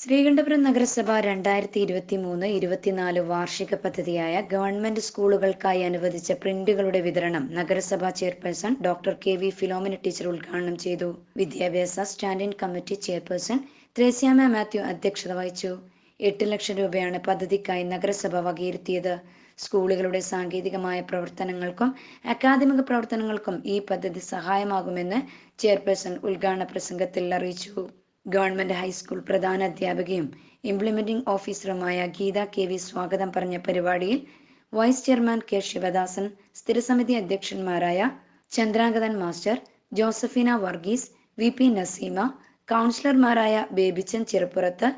ശ്രീകണ്ഠപുരം നഗരസഭ രണ്ടായിരത്തി ഇരുപത്തി മൂന്ന് ഇരുപത്തിനാല് വാർഷിക പദ്ധതിയായ ഗവൺമെന്റ് സ്കൂളുകൾക്കായി അനുവദിച്ച പ്രിന്റുകളുടെ വിതരണം നഗരസഭാ chairperson doctor K V Philomina teacher ഉദ്ഘാടനം ചെയ്തു. വിദ്യാഭ്യാസ standing committee chairperson Thresiamma Mathew അധ്യക്ഷത വഹിച്ചു. എട്ട് ലക്ഷം രൂപയാണ് പദ്ധതിക്കായി നഗരസഭ വകയിരുത്തിയത്. സ്കൂളുകളുടെ സാങ്കേതികമായ പ്രവർത്തനങ്ങൾക്കും അക്കാദമിക പ്രവർത്തനങ്ങൾക്കും ഈ പദ്ധതി സഹായമാകുമെന്ന് ചെയർപേഴ്സൺ ഉദ്ഘാടന പ്രസംഗത്തിൽ അറിയിച്ചു. ഗവൺമെന്റ് ഹൈസ്കൂൾ പ്രധാന അധ്യാപികയും ഇംപ്ലിമെന്റിംഗ് ഓഫീസറുമായ ഗീത കെ വി സ്വാഗതം പറഞ്ഞ പരിപാടിയിൽ വൈസ് ചെയർമാൻ കെ ശിവദാസൻ സ്ഥിരസമിതി അധ്യക്ഷന്മാരായ Chandrangathan master Josephina Varghese V P Naseema കൗൺസിലർമാരായ Babichan Cheruppurath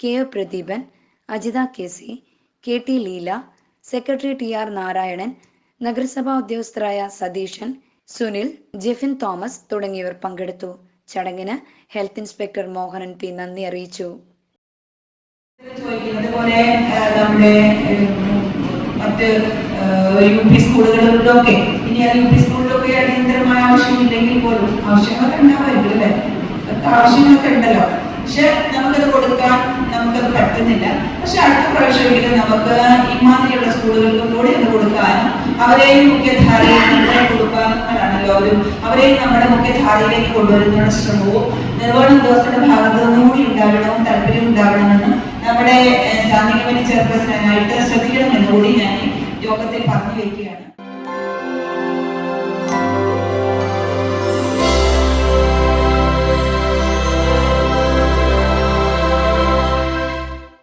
K O Pradeepan Ajitha K C K T Leela secretary T R Narayanan നഗരസഭാ ഉദ്യോഗസ്ഥരായ സതീശൻ സുനിൽ ജെഫിൻ തോമസ് തുടങ്ങിയവർ പങ്കെടുത്തു. ചടങ്ങിന് ഹെൽത്ത് ഇൻസ്പെക്ടർ മോഹനൻ പി നന്ദി അറിയിച്ചു. പോലെ നമ്മുടെ ആവശ്യമില്ലെങ്കിൽ ഉണ്ടല്ലോ. പക്ഷെ നമുക്കത് കൊടുക്കാൻ നമുക്കത് പറ്റുന്നില്ല. പക്ഷെ അടുത്ത പ്രാവശ്യമെങ്കിലും നമുക്ക് ഇമാതിരിയുള്ള സ്കൂളുകൾക്കും കൂടി അത് കൊടുക്കാനും അവരെയും മുഖ്യധാരയിൽ കൊടുക്കാനാണല്ലോ ഒരു അവരെ നമ്മുടെ മുഖ്യധാരയിലേക്ക് കൊണ്ടുവരുന്നതിനുള്ള ശ്രമവും നിർവഹണ ഉദ്യോഗസ്ഥരുടെ ഭാഗത്ത് നിന്നും കൂടി ഉണ്ടാകണം താല്പര്യം ഉണ്ടാകണമെന്ന് നമ്മുടെ സാമൂഹ്യ ചെയർപേഴ്സണായിട്ട് ശ്രദ്ധിക്കണമെന്ന് കൂടി ഞാൻ യോഗത്തിൽ പറഞ്ഞു വയ്ക്കുകയാണ്